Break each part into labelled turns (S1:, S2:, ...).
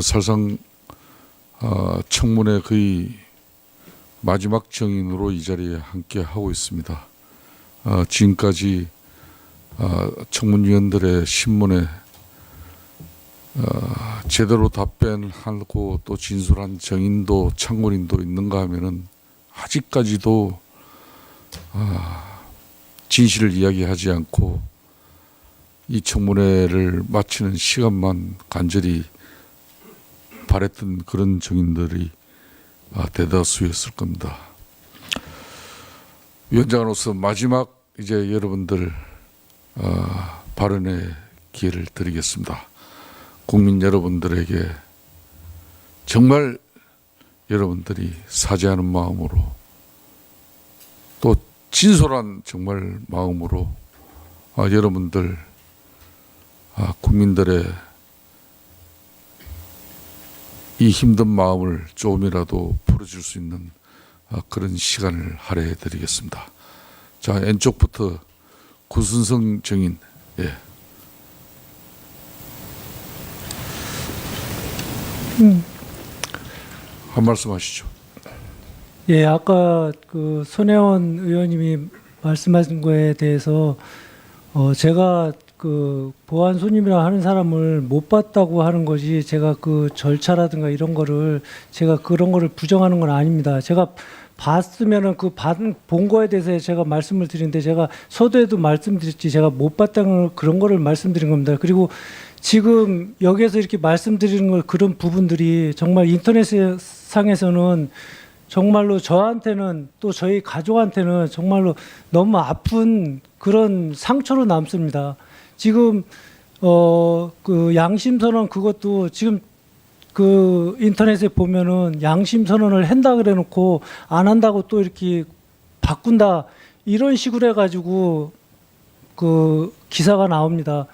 S1: 사실상 어, 청문회 거의 마지막 정인으로 이 자리에 함께 하고 있습니다. 어, 지금까지 어, 청문위원들의 신문에 어, 제대로 답변하고 또 진술한 정인도 참고인도 있는가 하면은 아직까지도 아, 진실을 이야기하지 않고 이 청문회를 마치는 시간만 간절히 바랬던 그런 정인들이 아, 대다수였을 겁니다. 위원장으로서 마지막 이제 여러분들 아, 발언의 기회를 드리겠습니다. 국민 여러분들에게 정말 여러분들이 사죄하는 마음으로 또 진솔한 정말 마음으로 아, 여러분들 아, 국민들의 이 힘든 마음을 조금이라도 풀어줄 수 있는 아, 그런 시간을 할애해 드리겠습니다. 자, 왼쪽부터 구순성 정인, 예. 한 말씀 하시죠.
S2: 예, 아까 그 손혜원 의원님이 말씀하신 거에 대해서 어 제가 그 보안 손님이라 하는 사람을 못 봤다고 하는 것이 제가 그 절차라든가 이런 거를 제가 그런 거를 부정하는 건 아닙니다. 제가 봤으면은 그 본 거에 대해서 제가 말씀을 드리는데 제가 서두에도 말씀드렸지 제가 못 봤다는 그런 거를 말씀드린 겁니다. 그리고 지금 여기에서 이렇게 말씀드리는 걸 그런 부분들이 정말 인터넷 상에서는 정말로 저한테는 또 저희 가족한테는 정말로 너무 아픈 그런 상처로 남습니다. 지금 어 그 양심 선언 그것도 지금 그 인터넷에 보면은 양심 선언을 한다 그래 놓고 안 한다고 또 이렇게 바꾼다 이런 식으로 해 가지고 그 기사가 나옵니다.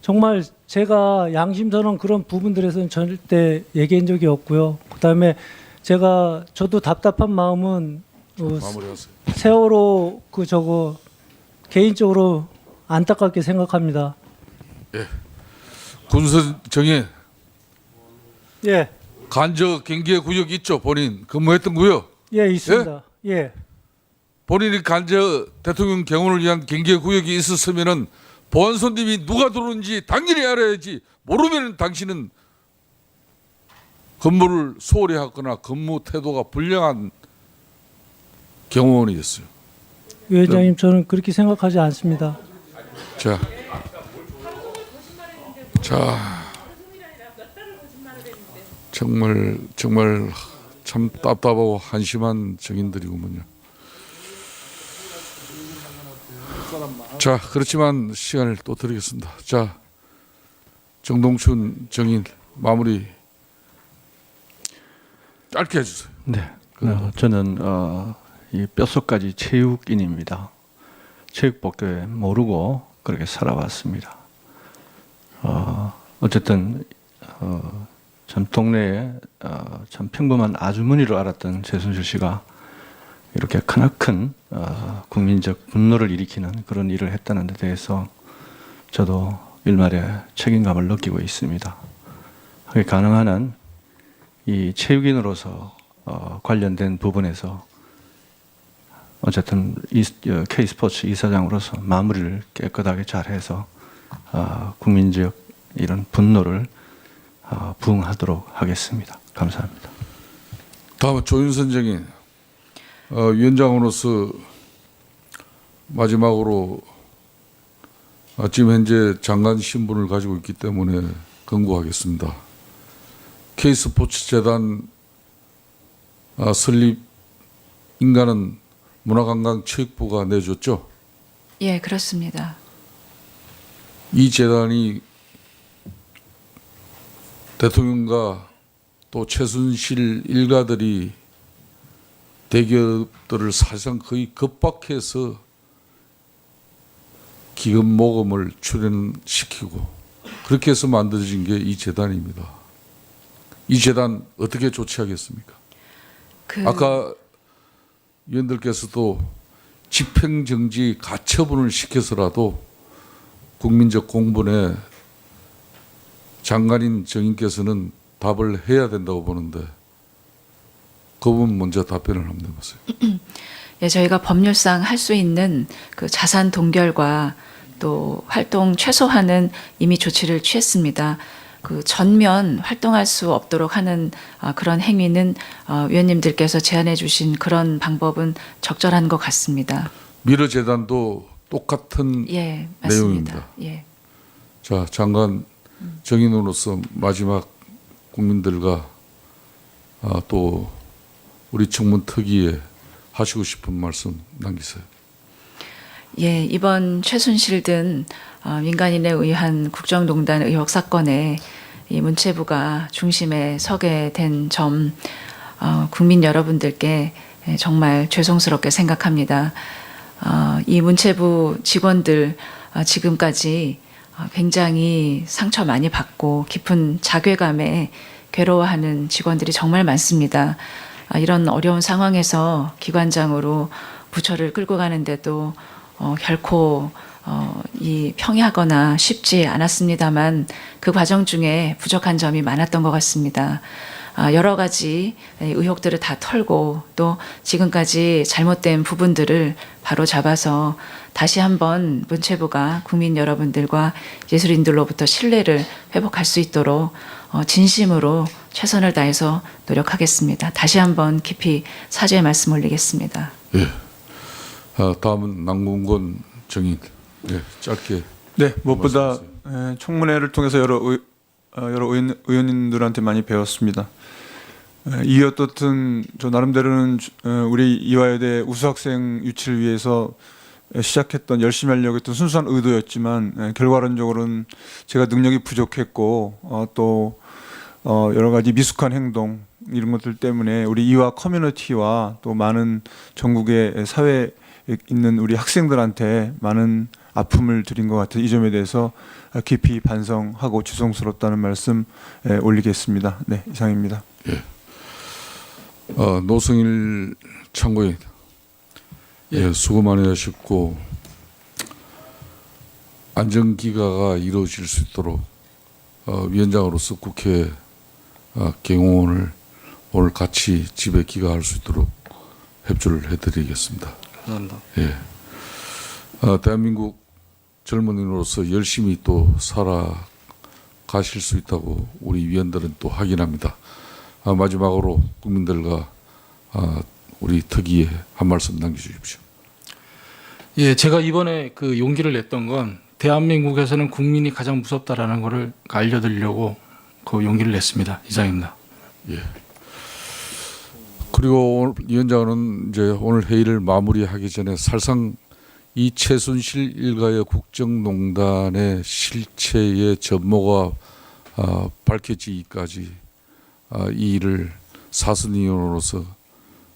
S2: 정말 제가 양심 선언 그런 부분들에서는 절대 얘기한 적이 없고요. 그다음에 제가 저도 답답한 마음은 어. 세월호 그 저거 개인적으로 안타깝게 생각합니다.
S1: 군선 정인
S2: 예,
S1: 간저 경계 구역 있죠? 본인 근무했던 구역.
S2: 예 있습니다. 예,
S1: 본인이 간저 대통령 경호를 위한 경계 구역이 있었으면은 보안 손님이 누가 들어오는지 당연히 알아야지 모르면 당신은 근무를 소홀히 하거나 근무 태도가 불량한 경호원이었어요.
S2: 위원장님 저는 그렇게 생각하지 않습니다.
S1: 자, 자, 정말 정말 참 답답하고 한심한 정인들이구먼요. 자, 그렇지만 시간을 또 드리겠습니다. 자, 정동춘 정인 마무리 짧게 해주세요.
S3: 네.
S1: 그-
S3: 어, 저는 어, 이 뼛속까지 체육인입니다. 체육복도에 모르고 그렇게 살아왔습니다. 어, 어쨌든 어, 참 동네에 어, 참 평범한 아주머니로 알았던 최순실 씨가 이렇게 크나큰 어, 국민적 분노를 일으키는 그런 일을 했다는 데 대해서 저도 일말의 책임감을 느끼고 있습니다. 가능한 한이 체육인으로서 어, 관련된 부분에서 어쨌든 이, 어, K 스포츠 이사장으로서 마무리를 깨끗하게 잘해서 어, 국민적 이런 분노를 어, 부응하도록 하겠습니다. 감사합니다.
S1: 다음은 조윤선 정인 어, 위원장으로서 마지막으로 아, 지금 현재 장관 신분을 가지고 있기 때문에 권고하겠습니다. K스포츠 재단 아, 설립 인가는 문화관광체육부가 내줬죠.
S4: 예, 그렇습니다.
S1: 이 재단이 대통령과 또 최순실 일가들이 대기업들을 사실상 거의 겁박해서 기금 모금을 출연시키고 그렇게 해서 만들어진 게 이 재단입니다. 이 재단 어떻게 조치하겠습니까?
S4: 그
S1: 아까 위원들께서도 집행정지 가처분을 시켜서라도 국민적 공분에 장관인 정인께서는 답을 해야 된다고 보는데 그분 먼저 답변을 한번 해보세요.
S4: 예, 저희가 법률상 할 수 있는 그 자산 동결과 또 활동 최소화는 이미 조치를 취했습니다. 그 전면 활동할 수 없도록 하는 아, 그런 행위는 어, 위원님들께서 제안해 주신 그런 방법은 적절한 것 같습니다.
S1: 미르 재단도 똑같은
S4: 예.
S1: 내용입니다.
S4: 예.
S1: 자 장관 정인으로서 마지막 국민들과 아, 또 우리 청문 특위에 하시고 싶은 말씀 남기세요.
S4: 예, 이번 최순실 등 어, 민간인에 의한 국정농단 의혹 사건에 이 문체부가 중심에 서게 된점 어, 국민 여러분들께 예, 정말 죄송스럽게 생각합니다. 어, 이 문체부 직원들 어, 지금까지 어, 굉장히 상처 많이 받고 깊은 자괴감에 괴로워하는 직원들이 정말 많습니다. 아, 이런 어려운 상황에서 기관장으로 부처를 끌고 가는데도 어, 결코 어, 이 평이하거나 쉽지 않았습니다만 그 과정 중에 부족한 점이 많았던 것 같습니다. 아, 여러 가지 의혹들을 다 털고 또 지금까지 잘못된 부분들을 바로 잡아서 다시 한번 문체부가 국민 여러분들과 예술인들로부터 신뢰를 회복할 수 있도록 어, 진심으로 최선을 다해서 노력하겠습니다. 다시 한번 깊이 사죄의 말씀 올리겠습니다.
S1: 예. 아, 다음은 남궁건 정인. 예, 짧게.
S5: 네, 무엇보다. 에, 청문회를 통해서 여러 의, 어, 여러 의원, 의원님들한테 많이 배웠습니다. 에, 이 어떻든 저 나름대로는 주- 어, 우리 이화여대 우수학생 유치를 위해서 에, 시작했던 열심히 하려고 했던 순수한 의도였지만 에, 결과론적으로는 제가 능력이 부족했고 어, 또 어, 여러 가지 미숙한 행동 이런 것들 때문에 우리 이화 커뮤니티와 또 많은 전국의 사회에 있는 우리 학생들한테 많은 아픔을 드린 것 같아서 이 점에 대해서 깊이 반성하고 죄송스럽다는 말씀 에, 올리겠습니다. 네, 이상입니다.
S1: 어, 노승일 참고인. 예, 수고 많이 하셨고 안정기가가 이루어질 수 있도록 어, 위원장으로서 국회 어, 경호원을 오늘 같이 집에 귀가할 수 있도록 협조를 해드리겠습니다.
S3: 감사합니다.
S1: 예. 어, 대한민국 젊은이로서 열심히 또 살아가실 수 있다고 우리 위원들은 또 확인합니다. 아, 마지막으로 국민들과 아, 우리 특위에 한 말씀 남겨주십시오.
S6: 예, 제가 이번에 그 용기를 냈던 건 대한민국에서는 국민이 가장 무섭다라는 것을 알려드리려고 그 용기를 냈습니다. 이상입니다.
S1: 그리고 오늘 위원장은 이제 오늘 회의를 마무리하기 전에 살상 이 최순실 일가의 국정농단의 실체의 전모가 아, 밝혀지기까지 아, 이 일을 사선위원으로서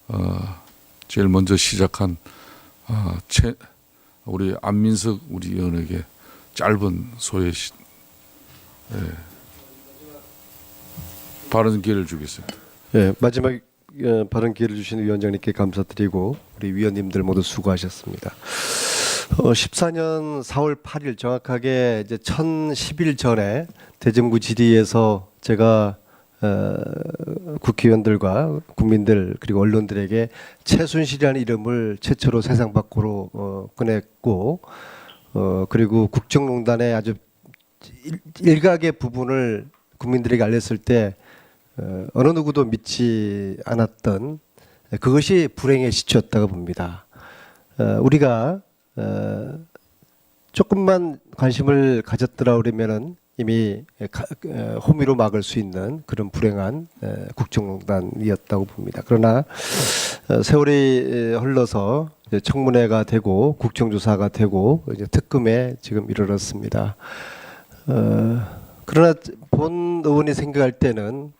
S1: 아, 제일 먼저 시작한 아, 최, 우리 안민석 우리 의원에게 짧은 소회 시, 예, 발언 기회를 주겠습니다.
S7: 예, 마지막 어, 발언 기회를 주신 위원장님께 감사드리고 우리 위원님들 모두 수고하셨습니다. 어, 14년 4월 8일 정확하게 이제 1010일 전에 대전구 지리에서 제가 어, 국회의원들과 국민들 그리고 언론들에게 최순실이라는 이름을 최초로 세상 밖으로 어, 꺼냈고 어, 그리고 국정농단의 아주 일- 일각의 부분을 국민들에게 알렸을 때 어, 어느 누구도 믿지 않았던 그것이 불행의 시초였다고 봅니다. 어, 우리가 어, 조금만 관심을 가졌더라 그러면은 이미 호미로 막을 수 있는 그런 불행한 어, 국정농단이었다고 봅니다. 그러나 어, 세월이 에, 흘러서 청문회가 되고 국정조사가 되고 이제 특검에 지금 이르렀습니다. 어, 그러나 본 의원이 생각할 때는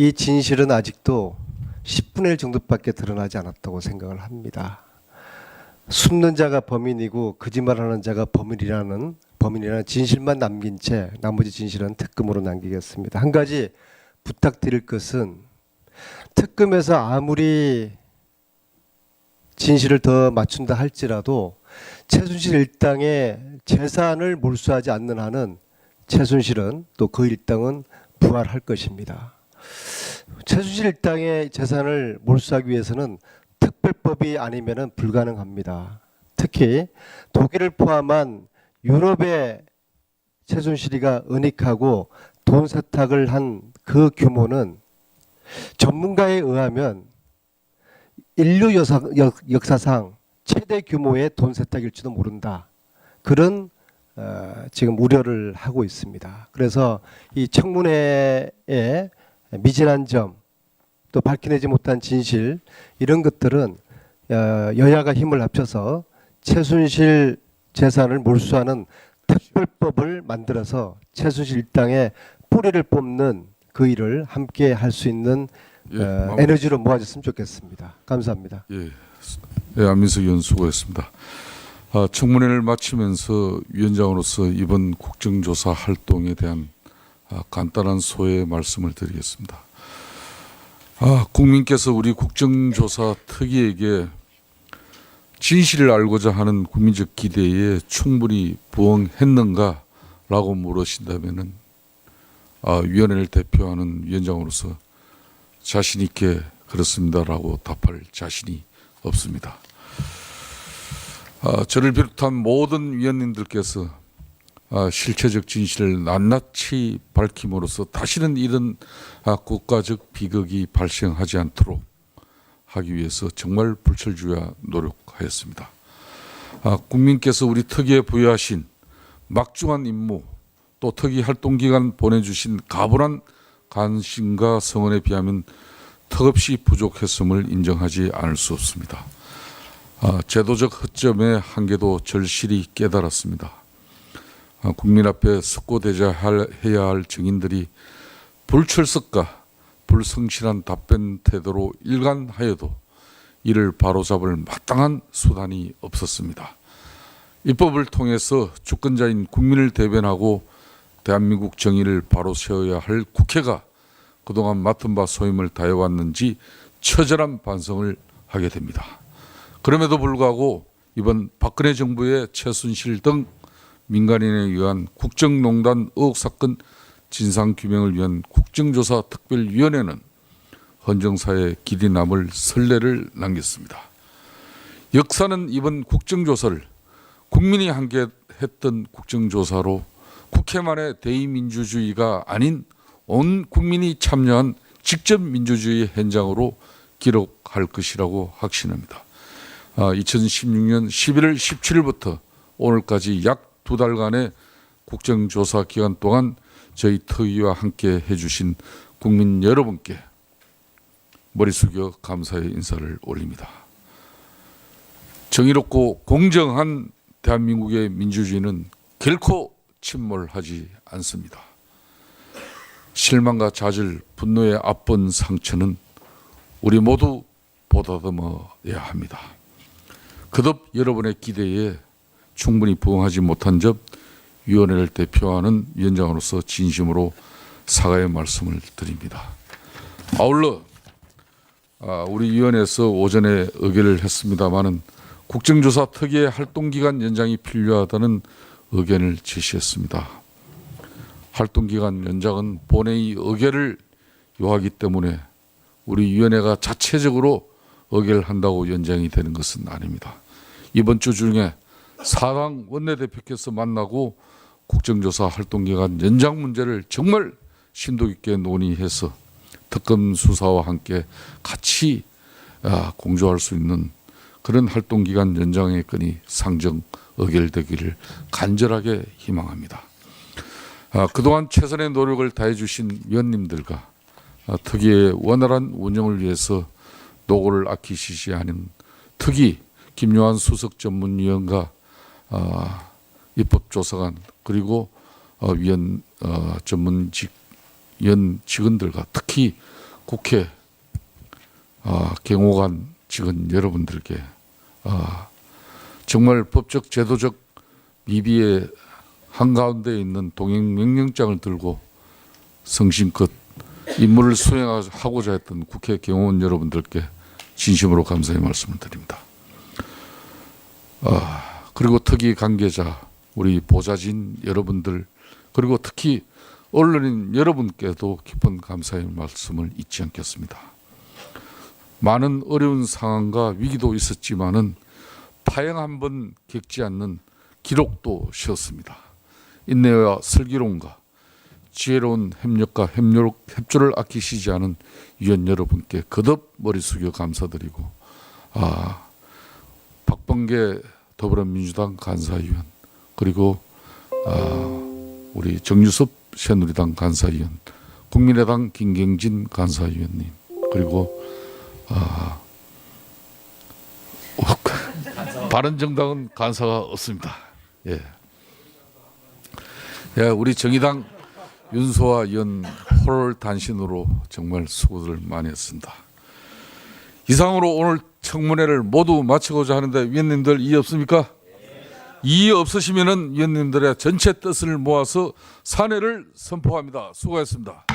S7: 이 진실은 아직도 10분의 1 정도밖에 드러나지 않았다고 생각을 합니다. 숨는 자가 범인이고 거짓말하는 자가 범인이라는 범인이라는 진실만 남긴 채 나머지 진실은 특검으로 남기겠습니다. 한 가지 부탁드릴 것은 특검에서 아무리 진실을 더 맞춘다 할지라도 최순실 일당의 재산을 몰수하지 않는 한은 최순실은 또 그 일당은 부활할 것입니다. 최순실 일당의 재산을 몰수하기 위해서는 특별법이 아니면 불가능합니다. 특히 독일을 포함한 유럽의 최순실이가 은닉하고 돈 세탁을 한 그 규모는 전문가에 의하면 인류 역, 역사상 최대 규모의 돈 세탁일지도 모른다. 그런 어, 지금 우려를 하고 있습니다. 그래서 이 청문회에 미진한 점, 또 밝혀내지 못한 진실 이런 것들은 어, 여야가 힘을 합쳐서 최순실 재산을 몰수하는 특별법을 만들어서 최순실 일당의 뿌리를 뽑는 그 일을 함께 할 수 있는
S1: 예,
S7: 어, 에너지로 모아졌으면 좋겠습니다. 감사합니다.
S1: 예, 예 안민석 의원 수고했습니다. 아, 청문회를 마치면서 위원장으로서 이번 국정조사 활동에 대한 아, 간단한 소회 말씀을 드리겠습니다. 아, 국민께서 우리 국정조사 특위에게 진실을 알고자 하는 국민적 기대에 충분히 부응했는가라고 물으신다면은 아, 위원회를 대표하는 위원장으로서 자신 있게 그렇습니다라고 답할 자신이 없습니다. 아, 저를 비롯한 모든 위원님들께서 아, 실체적 진실을 낱낱이 밝힘으로써 다시는 이런 아, 국가적 비극이 발생하지 않도록 하기 위해서 정말 불철주야 노력하였습니다. 아, 국민께서 우리 특위에 부여하신 막중한 임무 또 특위 활동 기간 보내주신 가분한 관심과 성원에 비하면 턱없이 부족했음을 인정하지 않을 수 없습니다. 아, 제도적 허점의 한계도 절실히 깨달았습니다. 아, 국민 앞에 석고대자 할- 해야 할 증인들이 불철석과 불성실한 답변 태도로 일관하여도 이를 바로잡을 마땅한 수단이 없었습니다. 입법을 통해서 주권자인 국민을 대변하고 대한민국 정의를 바로 세워야 할 국회가 그동안 맡은 바 소임을 다해왔는지 처절한 반성을 하게 됩니다. 그럼에도 불구하고 이번 박근혜 정부의 최순실 등 민간인에 의한 국정농단 의혹 사건 진상 규명을 위한 국정조사 특별위원회는 헌정사에 길이 남을 선례를 남겼습니다. 역사는 이번 국정조사를 국민이 한계했던 국정조사로 국회만의 대의민주주의가 아닌 온 국민이 참여한 직접 민주주의 현장으로 기록할 것이라고 확신합니다. 아, 2016년 11월 17일부터 오늘까지 약 두 달간의 국정조사 기간 동안 저희 특위와 함께 해주신 국민 여러분께 머리 숙여 감사의 인사를 올립니다. 정의롭고 공정한 대한민국의 민주주의는 결코 침몰하지 않습니다. 실망과 좌절, 분노의 앞번 상처는 우리 모두 보다듬어야 합니다. 그듭 여러분의 기대에 충분히 부응하지 못한 점 위원회를 대표하는 위원장으로서 진심으로 사과의 말씀을 드립니다. 아울러 아, 우리 위원회에서 오전에 의결을 했습니다마는 국정조사 특위의 활동 기간 연장이 필요하다는 의견을 제시했습니다. 활동 기간 연장은 본회의 의결을 요하기 때문에 우리 위원회가 자체적으로 의결한다고 연장이 되는 것은 아닙니다. 이번 주 중에 사당 원내대표께서 만나고 국정조사 활동 기간 연장 문제를 정말 심도 있게 논의해서 특검 수사와 함께 같이 아, 공조할 수 있는 그런 활동 기간 연장의 건이 상정 의결되기를 간절하게 희망합니다. 아, 그동안 최선의 노력을 다해 주신 위원님들과 아, 특위의 원활한 운영을 위해서 노고를 아끼시지 않은 특위 김요한 수석 전문위원과 아, 입법조사관 그리고 어, 위원 어, 전문직 위원 직원들과 특히 국회 아, 경호관 직원 여러분들께 아, 정말 법적 제도적 미비의 한가운데 있는 동행 명령장을 들고 성심껏 임무를 수행하고자 했던 국회 경호원 여러분들께 진심으로 감사의 말씀을 드립니다. 아, 그리고 특위 관계자, 우리 보좌진 여러분들, 그리고 특히 언론인 여러분께도 깊은 감사의 말씀을 잊지 않겠습니다. 많은 어려운 상황과 위기도 있었지만은 파행 한 번 겪지 않는 기록도 세웠습니다. 인내와 슬기로움과 지혜로운 협력과 협력, 협조를 아끼시지 않은 위원 여러분께 거듭 머리 숙여 감사드리고 아 박범계 더불어민주당 간사위원 그리고 아 우리 정유섭 새누리당 간사위원 국민의당 김경진 간사위원님 그리고 아 바른정당은 간사가 없습니다. 예. 예, 우리 정의당 윤소아 의원 홀 단신으로 정말 수고들 많이 했습니다. 이상으로 오늘 청문회를 모두 마치고자 하는데 위원님들 이의 없습니까? 이의 없으시면은 위원님들의 전체 뜻을 모아서 사내를 선포합니다. 수고하셨습니다.